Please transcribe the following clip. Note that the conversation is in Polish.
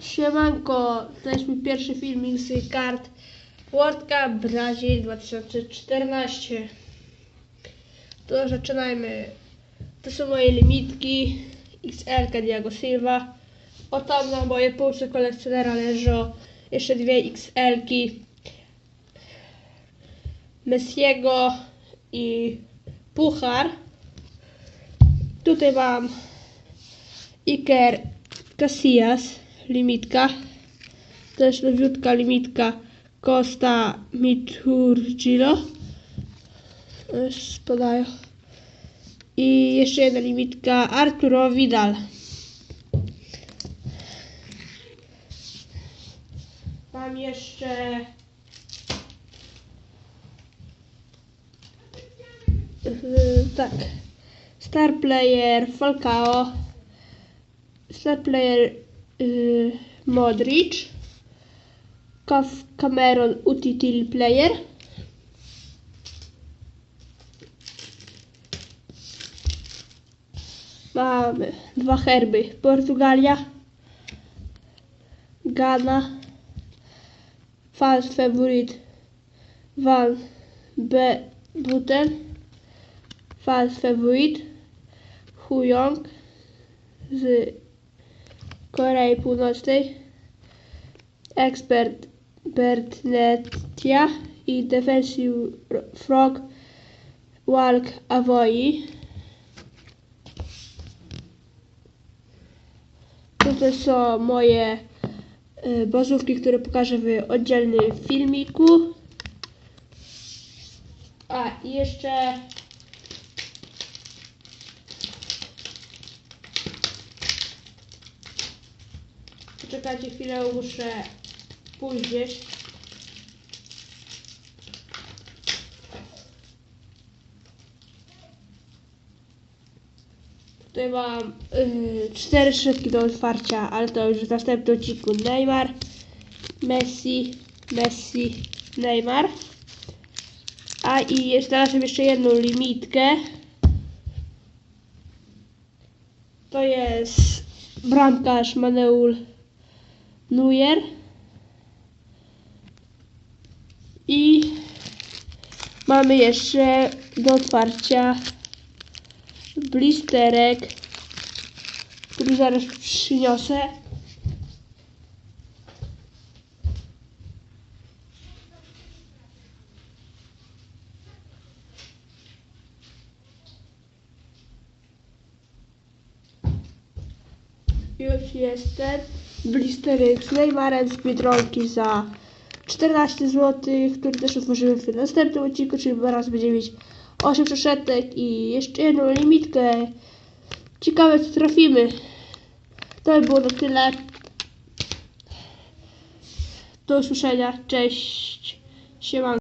Siemanko, to jest mój pierwszy filmik z kart World Cup Brazil 2014. To zaczynajmy. To są moje limitki XL Diago Silva. O tam na moje półce kolekcjonera leżą jeszcze dwie XL-ki Messiego i Puchar. Tutaj mam Iker Casillas, limitka. Też nowiutka limitka Costa Miturgilo. Spadają. I jeszcze jedna limitka Arturo Vidal. Mam jeszcze Yy, tak. Star Player Falcao. Star Player yy, Modric. Cameron Utility Player. Mamy dwa herby. Portugalia. Ghana. Fast Favorite Van B. Buten. Fast Favorite Huyong z Korei Północnej. Expert Bertnetia i Defensive Frog Walk Avoi. Tutaj są moje y, bazówki, które pokażę w oddzielnym filmiku. A i jeszcze Poczekajcie chwilę, muszę pójść. Tutaj mam yy, cztery szybki do otwarcia, ale to już w następnym odcinku. Neymar, Messi, Messi, Neymar. A i jest- znalazłem jeszcze jedną limitkę. To jest bramkarz Maneul Neuer. I mamy jeszcze do otwarcia blisterek, który zaraz przyniosę. Już jest ten blisterek z Neymarem z Biedronki za 14 zł, który też otworzymy w następnym odcinku, czyli zaraz będziemy mieć 8 przeszetek i jeszcze jedną limitkę. Ciekawe co trafimy. To by było na tyle. Do usłyszenia. Cześć. Siemanko.